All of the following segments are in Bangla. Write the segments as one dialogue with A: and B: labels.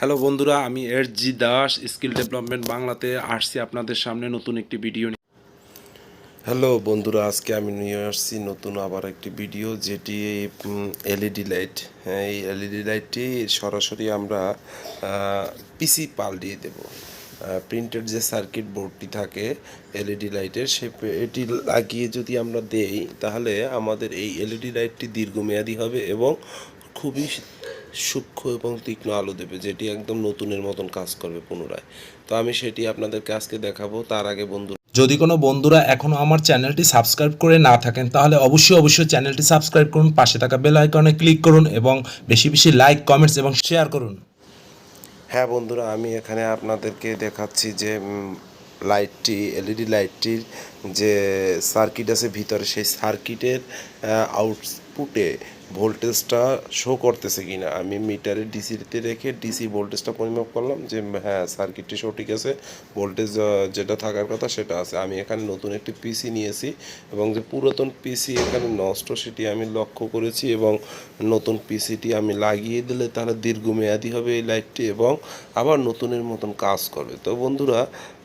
A: হ্যালো বন্ধুরা, আমি এর জি দাস, স্কিল ডেভেলপমেন্ট বাংলাতে আসছি আপনাদের সামনে নতুন একটি ভিডিও নিয়ে।
B: হ্যালো বন্ধুরা, আজকে আমি নিয়ে আসছি নতুন আবার একটি ভিডিও, যেটি এলইডি লাইট। হ্যাঁ এই এলইডি লাইটটি সরাসরি আমরা পিসি পাল্টিয়ে দেব। প্রিন্টেড যে সার্কিট বোর্ডটি থাকে এলইডি লাইটের, সে এটি লাগিয়ে যদি আমরা দেই, তাহলে আমাদের এই এলইডি লাইটটি দীর্ঘমেয়াদী হবে এবং খুবই সূক্ষ্ম এবং তীক্ষ্ণ আলো দেবে যেটি একদম নতুনের মতন কাজ করবে পুনরায়। তো আমি সেটি আপনাদেরকে আজকে দেখাবো তার আগে বন্ধু
C: যদি কোনো বন্ধুরা এখনও আমার চ্যানেলটি সাবস্ক্রাইব করে না থাকেন তাহলে অবশ্যই অবশ্যই চ্যানেলটি সাবস্ক্রাইব করুন পাশে থাকা বেল আইকনে ক্লিক করুন এবং বেশি বেশি লাইক কমেন্টস এবং শেয়ার করুন।
B: হ্যাঁ বন্ধুরা আমি এখানে আপনাদেরকে দেখাচ্ছি যে লাইটটি এলইডি লাইটটির যে সার্কিট আছে ভিতরে সেই সার্কিটের আউটপুটে ভোল্টেজটা শো করতেছে কি না আমি মিটারে ডিসিতে রেখে ডিসি ভোল্টেজটা পরিমাপ করলাম যে হ্যাঁ সার্কিটটি সঠিক আছে ভোল্টেজ যেটা থাকার কথা সেটা আছে। আমি এখানে নতুন একটি পিসি নিয়েছি এবং যে পুরাতন পিসি এখানে নষ্ট সেটি আমি লক্ষ্য করেছি এবং নতুন পিসিটি আমি লাগিয়ে দিলে তারা দীর্ঘমেয়াদী হবে এই লাইটটি এবং আবার নতুনের মতন কাজ করবে। তো বন্ধুরা,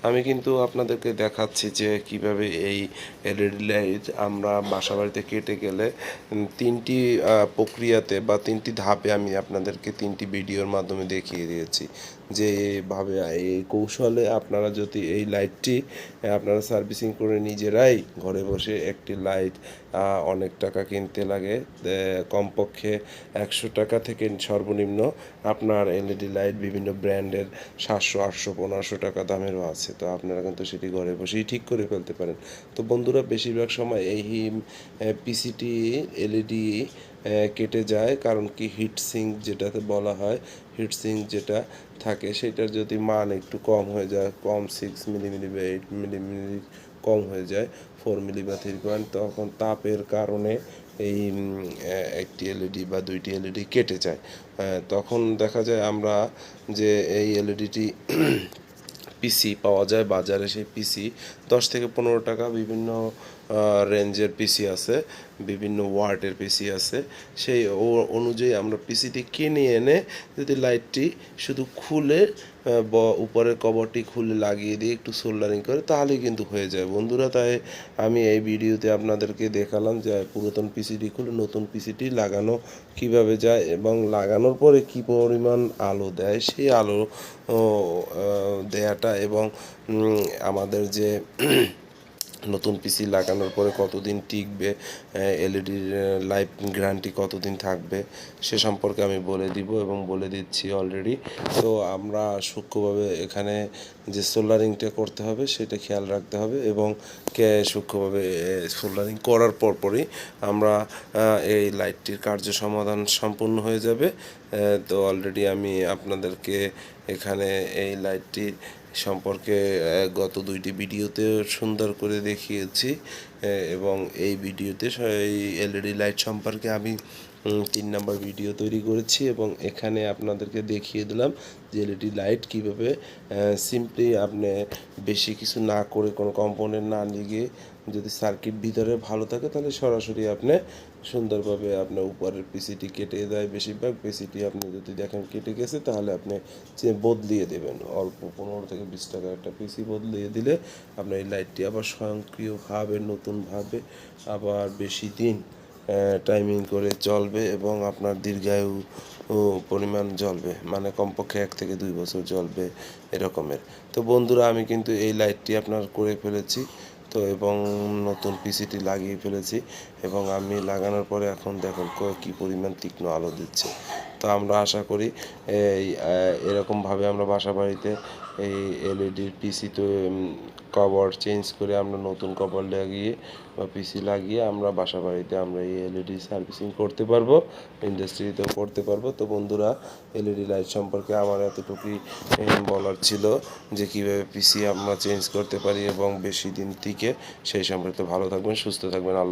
B: আমি কিন্তু আপনাদেরকে দেখাচ্ছি যে কীভাবে এই এলইডি লাইট আমরা বাসা বাড়িতে কেটে গেলে তিনটি প্রক্রিয়াতে বা তিনটি ধাপে আমি আপনাদেরকে তিনটি ভিডিওর মাধ্যমে দেখিয়ে দিয়েছি। যে এইভাবে এই কৌশলে আপনারা যদি এই লাইটটি, আপনারা সার্ভিসিং করে নিজেরাই ঘরে বসে একটি লাইট অনেক টাকা কিনতে লাগে কমপক্ষে একশো টাকা থেকে সর্বনিম্ন আপনার এলইডি লাইট বিভিন্ন ব্র্যান্ডের সাতশো, আটশো, পনেরোশো টাকা দামেরও আছে। তো আপনারা কিন্তু সেটি ঘরে বসেই ঠিক করে ফেলতে পারেন। তো বন্ধুরা, বেশিরভাগ সময় এই, পিসিটি, এলইডি কেটে যায়। কারণ কি? হিট সিঙ্ক যেটাতে বলা হয় হিট সিঙ্ক যেটা থাকে, সেটার যদি মান একটু কম হয়ে যায়, কম সিক্স মিলিমিলি বা এইট মিলিমিলি কম হয়ে যায় ফোর মিলি বা থ্রি পয়েন্ট তখন তাপের কারণে এই একটি এলইডি বা দুইটি এলইডি কেটে যায়। তখন দেখা যায় আমরা যে এই এলইডিটি পিসি পাওয়া যায়, বাজারে সেই পিসি দশ থেকে পনেরো টাকা বিভিন্ন রেঞ্জের পিসি আছে, বিভিন্ন ওয়ার্ডের পিসি আছে। সেই অনুযায়ী আমরা পিসিটি কিনে এনে যদি লাইটটি শুধু খুলে উপরের কভারটি খুলে লাগিয়ে দিয়ে একটু সোল্ডারিং করে, তাহলেই কিন্তু হয়ে যায়। বন্ধুরা, তাই আমি এই ভিডিওতে আপনাদেরকে দেখালাম যে পুরাতন পিসিটি খুলে নতুন পিসিটি লাগানো কীভাবে যায় এবং লাগানোর পরে কি পরিমাণ আলো দেয়, সেই আলো দেয়াটা এবং আমাদের যে নতুন পিসি লাগানোর পরে কতদিন টিকবে এলইডির লাইফ গ্যারান্টি কতদিন থাকবে, সে সম্পর্কে আমি বলে দিব এবং বলে দিচ্ছি অলরেডি তো আমরা সূক্ষ্মভাবে এখানে যে সোল্ডারিংটা করতে হবে, সেটা খেয়াল রাখতে হবে এবং কে সূক্ষ্মভাবে সোল্ডারিং করার পরপরই আমরা এই লাইটটির কার্য সমাধান সম্পূর্ণ হয়ে যাবে। তো অলরেডি আমি আপনাদেরকে এখানে এই লাইটটির সম্পর্কে গত দুইটি ভিডিওতে সুন্দর করে দেখিয়েছি এবং এই ভিডিওতে এই এলইডি লাইট সম্পর্কে আমি তিন নম্বর ভিডিও তৈরি করেছি এবং এখানে আপনাদেরকে দেখিয়ে দিলাম যে এলইডি লাইট কীভাবে সিম্পলি আপনি বেশি কিছু না করে কোনো কম্পোনেন্ট না লিগে যদি সার্কিট ভিতরে ভালো থাকে তাহলে সরাসরি আপনি সুন্দরভাবে আপনার উপরের পিসিটি কেটে দেয়। বেশিরভাগ পিসিটি আপনি যদি দেখেন কেটে গেছে তাহলে আপনি বদলিয়ে দেবেন। অল্প পনেরো থেকে বিশ টাকা একটা পিসি বদলিয়ে দিলে আপনার এই লাইটটি আবার স্বয়ংক্রিয়ভাবে, নতুনভাবে আবার বেশি দিন টাইমিং করে চলবে এবং আপনার দীর্ঘায়ু পরিমাণ জ্বলবে। মানে কমপক্ষে এক থেকে দুই বছর জ্বলবে এরকমের। তো বন্ধুরা, আমি কিন্তু এই লাইটটি আপনার করে ফেলেছি। তো এবং নতুন পিসিটি লাগিয়ে ফেলেছি। এবং আমি লাগানোর পরে এখন দেখুন কী পরিমাণ তীক্ষ্ণ আলো দিচ্ছে। তো আমরা আশা করি এই এরকমভাবে আমরা বাসা বাড়িতে এই এলইডির পিসি তো কভার চেঞ্জ করে আমরা নতুন কভার লাগিয়ে বা পিসি লাগিয়ে আমরা বাসা বাড়িতে আমরা এই এলইডি সার্ভিসিং করতে পারব, ইন্ডাস্ট্রিতেও করতে পারব। তো বন্ধুরা এলইডি লাইট সম্পর্কে আমার এতটুকুই বলার ছিল যে কীভাবে পিসি আমরা চেঞ্জ করতে পারি এবং বেশি দিন টিকে, সেই সম্পর্কে ভালো থাকবেন, সুস্থ থাকবেন। আল্লাহ